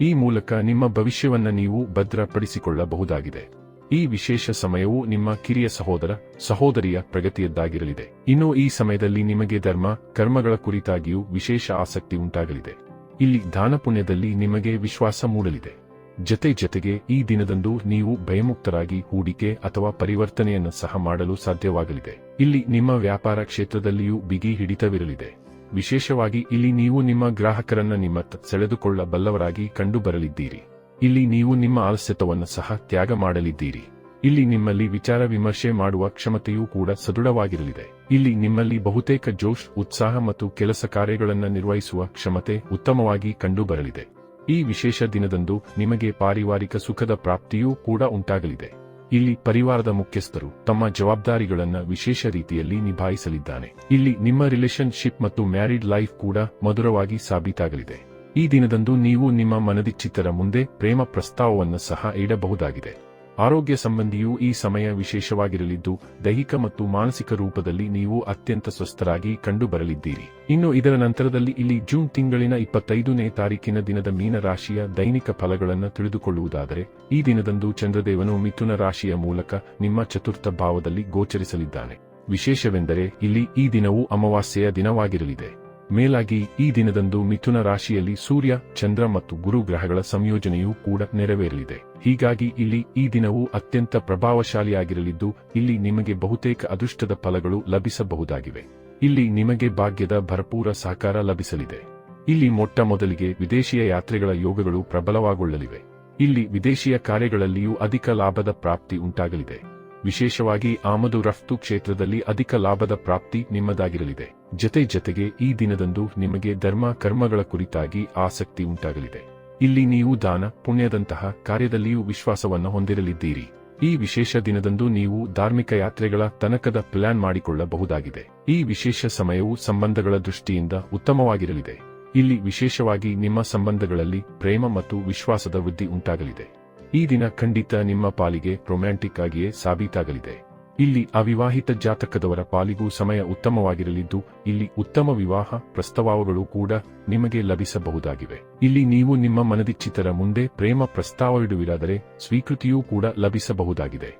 ಈ ಮೂಲಕ ನಿಮ್ಮ ಭವಿಷ್ಯವನ್ನು ನೀವು ಭದ್ರಪಡಿಸಿಕೊಳ್ಳಬಹುದಾಗಿದೆ. ಈ ವಿಶೇಷ ಸಮಯವು ನಿಮ್ಮ ಕಿರಿಯ ಸಹೋದರ, ಸಹೋದರಿಯ ಪ್ರಗತಿಯದ್ದಾಗಿರಲಿದೆ. ಇನ್ನು ಈ ಸಮಯದಲ್ಲಿ ನಿಮಗೆ ಧರ್ಮ, ಕರ್ಮಗಳ ಕುರಿತಾಗಿಯೂ ವಿಶೇಷ ಆಸಕ್ತಿ ಉಂಟಾಗಲಿದೆ. ಇಲ್ಲಿ ದಾನ ಪುಣ್ಯದಲ್ಲಿ ನಿಮಗೆ ವಿಶ್ವಾಸ ಮೂಡಲಿದೆ. ಜತೆ ಜತೆಗೆ ಈ ದಿನದಂದು ನೀವು ಭಯಮುಕ್ತರಾಗಿ ಹೂಡಿಕೆ ಅಥವಾ ಪರಿವರ್ತನೆಯನ್ನು ಸಹ ಮಾಡಲು ಸಾಧ್ಯವಾಗಲಿದೆ. ಇಲ್ಲಿ ನಿಮ್ಮ ವ್ಯಾಪಾರ ಕ್ಷೇತ್ರದಲ್ಲಿಯೂ ಬಿಗಿ ಹಿಡಿತವಿರಲಿದೆ. ವಿಶೇಷವಾಗಿ ಇಲ್ಲಿ ನೀವು ನಿಮ್ಮ ಗ್ರಾಹಕರನ್ನ ನಿಮ್ಮ ಸೆಳೆದುಕೊಳ್ಳಬಲ್ಲವರಾಗಿ ಕಂಡುಬರಲಿದ್ದೀರಿ. ಇಲ್ಲಿ ನೀವು ನಿಮ್ಮ ಆಲಸ್ಯತವನ್ನು ಸಹ ತ್ಯಾಗ ಮಾಡಲಿದ್ದೀರಿ. ಇಲ್ಲಿ ನಿಮ್ಮಲ್ಲಿ ವಿಚಾರ ವಿಮರ್ಶೆ ಮಾಡುವ ಕ್ಷಮತೆಯೂ ಕೂಡ ಸದೃಢವಾಗಿರಲಿದೆ. ಇಲ್ಲಿ ನಿಮ್ಮಲ್ಲಿ ಬಹುತೇಕ ಜೋಶ್, ಉತ್ಸಾಹ ಮತ್ತು ಕೆಲಸ ಕಾರ್ಯಗಳನ್ನು ನಿರ್ವಹಿಸುವ ಕ್ಷಮತೆ ಉತ್ತಮವಾಗಿ ಕಂಡುಬರಲಿದೆ. ಈ ವಿಶೇಷ ದಿನದಂದು ನಿಮಗೆ ಪಾರಿವಾರಿಕ ಸುಖದ ಪ್ರಾಪ್ತಿಯೂ ಕೂಡ ಉಂಟಾಗಲಿದೆ. ಇಲ್ಲಿ ಪರಿವಾರದ ಮುಖ್ಯಸ್ಥರು ತಮ್ಮ ಜವಾಬ್ದಾರಿಗಳನ್ನು ವಿಶೇಷ ರೀತಿಯಲ್ಲಿ ನಿಭಾಯಿಸಲಿದ್ದಾನೆ. ಇಲ್ಲಿ ನಿಮ್ಮ ರಿಲೇಶನ್ಶಿಪ್ ಮತ್ತು ಮ್ಯಾರಿಡ್ ಲೈಫ್ ಕೂಡ ಮಧುರವಾಗಿ ಸಾಬೀತಾಗಲಿದೆ. ಈ ದಿನದಂದು ನೀವು ನಿಮ್ಮ ಮನದಿಚ್ಚಿತರ ಮುಂದೆ ಪ್ರೇಮ ಪ್ರಸ್ತಾವವನ್ನು ಸಹ ಇಡಬಹುದಾಗಿದೆ. ಆರೋಗ್ಯ ಸಂಬಂಧಿಯೂ ಈ ಸಮಯ ವಿಶೇಷವಾಗಿರಲಿದ್ದು, ದೈಹಿಕ ಮತ್ತು ಮಾನಸಿಕ ರೂಪದಲ್ಲಿ ನೀವು ಅತ್ಯಂತ ಸ್ವಸ್ಥರಾಗಿ ಕಂಡುಬರಲಿದ್ದೀರಿ. ಇನ್ನು ಇದರ ನಂತರದಲ್ಲಿ ಇಲ್ಲಿ ಜೂನ್ ತಿಂಗಳಿನ ಇಪ್ಪತ್ತೈದನೇ ತಾರೀಕಿನ ದಿನದ ಮೀನ ರಾಶಿಯ ದೈನಿಕ ಫಲಗಳನ್ನು ತಿಳಿದುಕೊಳ್ಳುವುದಾದರೆ, ಈ ದಿನದಂದು ಚಂದ್ರದೇವನು ಮಿಥುನ ರಾಶಿಯ ಮೂಲಕ ನಿಮ್ಮ ಚತುರ್ಥ ಭಾವದಲ್ಲಿ ಗೋಚರಿಸಲಿದ್ದಾನೆ. ವಿಶೇಷವೆಂದರೆ ಇಲ್ಲಿ ಈ ದಿನವು ಅಮಾವಾಸ್ಯೆಯ ದಿನವಾಗಿರಲಿದೆ. ಮೇಲಾಗಿ ಈ ದಿನದಂದು ಮಿಥುನ ರಾಶಿಯಲ್ಲಿ ಸೂರ್ಯ, ಚಂದ್ರ ಮತ್ತು ಗುರು ಗ್ರಹಗಳ ಸಂಯೋಜನೆಯೂ ಕೂಡ ನೆರವೇರಲಿದೆ. ಹೀಗಾಗಿ ಇಲ್ಲಿ ಈ ದಿನವು ಅತ್ಯಂತ ಪ್ರಭಾವಶಾಲಿಯಾಗಿರಲಿದ್ದು, ಇಲ್ಲಿ ನಿಮಗೆ ಬಹುತೇಕ ಅದೃಷ್ಟದ ಫಲಗಳು ಲಭಿಸಬಹುದಾಗಿವೆ. ಇಲ್ಲಿ ನಿಮಗೆ ಭಾಗ್ಯದ ಭರಪೂರ ಸಹಕಾರ ಲಭಿಸಲಿದೆ. ಇಲ್ಲಿ ಮೊಟ್ಟ ಮೊದಲಿಗೆ ವಿದೇಶಿಯ ಯಾತ್ರೆಗಳ ಯೋಗಗಳು ಪ್ರಬಲವಾಗೊಳ್ಳಲಿವೆ. ಇಲ್ಲಿ ವಿದೇಶಿಯ ಕಾರ್ಯಗಳಲ್ಲಿಯೂ ಅಧಿಕ ಲಾಭದ ಪ್ರಾಪ್ತಿ ಉಂಟಾಗಲಿದೆ. ವಿಶೇಷವಾಗಿ ಆಮದು ರಫ್ತು ಕ್ಷೇತ್ರದಲ್ಲಿ ಅಧಿಕ ಲಾಭದ ಪ್ರಾಪ್ತಿ ನಿಮ್ಮದಾಗಿರಲಿದೆ. ಜತೆ ಜತೆಗೆ ಈ ದಿನದಂದು ನಿಮಗೆ ಧರ್ಮ ಕರ್ಮಗಳ ಕುರಿತಾಗಿ ಆಸಕ್ತಿ ಉಂಟಾಗಲಿದೆ. ಇಲ್ಲಿ ನೀವು ದಾನ, ಪುಣ್ಯದಂತಹ ಕಾರ್ಯದಲ್ಲಿಯೂ ವಿಶ್ವಾಸವನ್ನು ಹೊಂದಿರಲಿದ್ದೀರಿ. ಈ ವಿಶೇಷ ದಿನದಂದು ನೀವು ಧಾರ್ಮಿಕ ಯಾತ್ರೆಗಳ ತನಕದ ಪ್ಲಾನ್ ಮಾಡಿಕೊಳ್ಳಬಹುದಾಗಿದೆ. ಈ ವಿಶೇಷ ಸಮಯವು ಸಂಬಂಧಗಳ ದೃಷ್ಟಿಯಿಂದ ಉತ್ತಮವಾಗಿರಲಿದೆ. ಇಲ್ಲಿ ವಿಶೇಷವಾಗಿ ನಿಮ್ಮ ಸಂಬಂಧಗಳಲ್ಲಿ ಪ್ರೇಮ ಮತ್ತು ವಿಶ್ವಾಸದ ವೃದ್ಧಿ ಉಂಟಾಗಲಿದೆ. ಈ ದಿನ ಖಂಡಿತ ನಿಮ್ಮ ಪಾಲಿಗೆ ರೊಮ್ಯಾಂಟಿಕ್ ಆಗಿಯೇ ಸಾಬೀತಾಗಲಿದೆ. ಇಲ್ಲಿ ಅವಿವಾಹಿತ ಜಾತಕದವರ ಪಾಲಿಗೂ ಸಮಯ ಉತ್ತಮವಾಗಿರಲಿದ್ದು, ಇಲ್ಲಿ ಉತ್ತಮ ವಿವಾಹ ಪ್ರಸ್ತಾವಗಳು ಕೂಡ ನಿಮಗೆ ಲಭಿಸಬಹುದಾಗಿವೆ. ಇಲ್ಲಿ ನೀವು ನಿಮ್ಮ ಮನದಿಚ್ಚಿತರ ಮುಂದೆ ಪ್ರೇಮ ಪ್ರಸ್ತಾವವಿಡುವಿರಾದರೆ ಸ್ವೀಕೃತಿಯೂ ಕೂಡ ಲಭಿಸಬಹುದಾಗಿದೆ.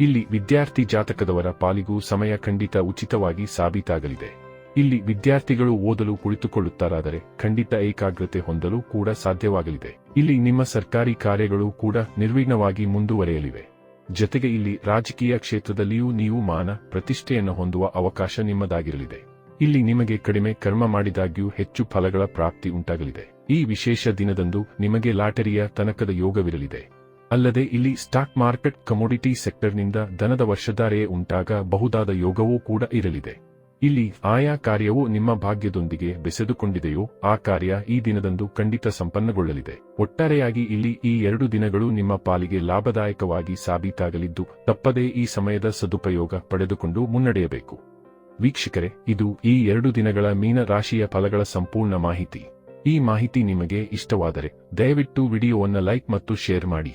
ಇಲ್ಲಿ ವಿದ್ಯಾರ್ಥಿ ಜಾತಕದವರ ಪಾಲಿಗೂ ಸಮಯ ಖಂಡಿತ ಉಚಿತವಾಗಿ ಸಾಬೀತಾಗಲಿದೆ. ಇಲ್ಲಿ ವಿದ್ಯಾರ್ಥಿಗಳು ಓದಲು ಕುಳಿತುಕೊಳ್ಳುತ್ತಾರಾದರೆ ಖಂಡಿತ ಏಕಾಗ್ರತೆ ಹೊಂದಲು ಕೂಡ ಸಾಧ್ಯವಾಗಲಿದೆ. ಇಲ್ಲಿ ನಿಮ್ಮ ಸರ್ಕಾರಿ ಕಾರ್ಯಗಳು ಕೂಡ ನಿರ್ವಿಘ್ನವಾಗಿ ಮುಂದುವರೆಯಲಿವೆ. ಜತೆಗೆ ಇಲ್ಲಿ ರಾಜಕೀಯ ಕ್ಷೇತ್ರದಲ್ಲಿಯೂ ನೀವು ಮಾನ ಪ್ರತಿಷ್ಠೆಯನ್ನು ಹೊಂದುವ ಅವಕಾಶ ನಿಮ್ಮದಾಗಿರಲಿದೆ. ಇಲ್ಲಿ ನಿಮಗೆ ಕಡಿಮೆ ಕರ್ಮ ಮಾಡಿದಾಗ್ಯೂ ಹೆಚ್ಚು ಫಲಗಳ ಪ್ರಾಪ್ತಿ ಉಂಟಾಗಲಿದೆ. ಈ ವಿಶೇಷ ದಿನದಂದು ನಿಮಗೆ ಲಾಟರಿಯ ತನಕದ ಯೋಗವಿರಲಿದೆ. ಅಲ್ಲದೆ ಇಲ್ಲಿ ಸ್ಟಾಕ್ ಮಾರ್ಕೆಟ್ ಕಮೋಡಿಟಿ ಸೆಕ್ಟರ್ನಿಂದ ದನದ ವರ್ಷಧಾರೆಯೇ ಉಂಟಾಗಬಹುದಾದ ಯೋಗವೂ ಕೂಡ ಇರಲಿದೆ. ಇಲ್ಲಿ ಆಯಾ ಕಾರ್ಯವು ನಿಮ್ಮ ಭಾಗ್ಯದೊಂದಿಗೆ ಬೆಸೆದುಕೊಂಡಿದೆಯೋ, ಆ ಕಾರ್ಯ ಈ ದಿನದಂದು ಖಂಡಿತ ಸಂಪನ್ನಗೊಳ್ಳಲಿದೆ. ಒಟ್ಟಾರೆಯಾಗಿ ಇಲ್ಲಿ ಈ ಎರಡು ದಿನಗಳು ನಿಮ್ಮ ಪಾಲಿಗೆ ಲಾಭದಾಯಕವಾಗಿ ಸಾಬೀತಾಗಲಿದ್ದು, ತಪ್ಪದೇ ಈ ಸಮಯದ ಸದುಪಯೋಗ ಪಡೆದುಕೊಂಡು ಮುನ್ನಡೆಯಬೇಕು. ವೀಕ್ಷಕರೇ, ಇದು ಈ ಎರಡು ದಿನಗಳ ಮೀನ ರಾಶಿಯ ಫಲಗಳ ಸಂಪೂರ್ಣ ಮಾಹಿತಿ. ಈ ಮಾಹಿತಿ ನಿಮಗೆ ಇಷ್ಟವಾದರೆ, ದಯವಿಟ್ಟು ವಿಡಿಯೋವನ್ನು ಲೈಕ್ ಮತ್ತು ಶೇರ್ ಮಾಡಿ.